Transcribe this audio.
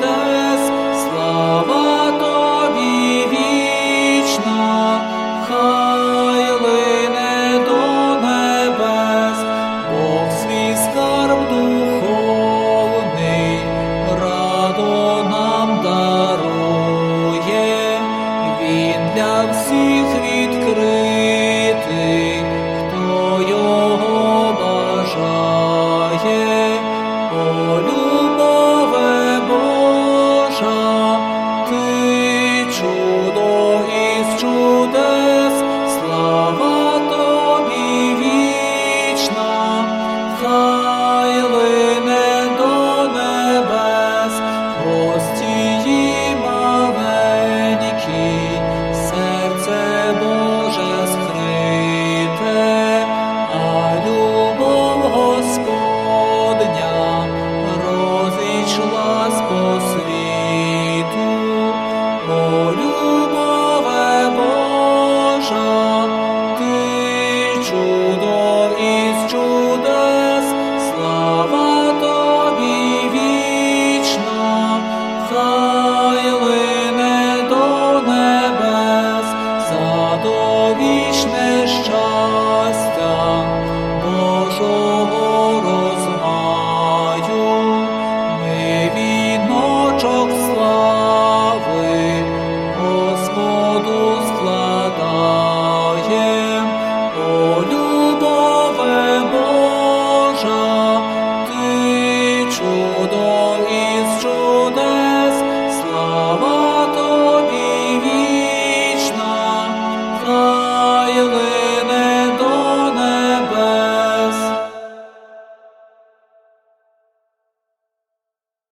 небес, слава тобі вічна, хай лине до небес, Бог свій скарб духовний, радо нам дарує, він для всіх.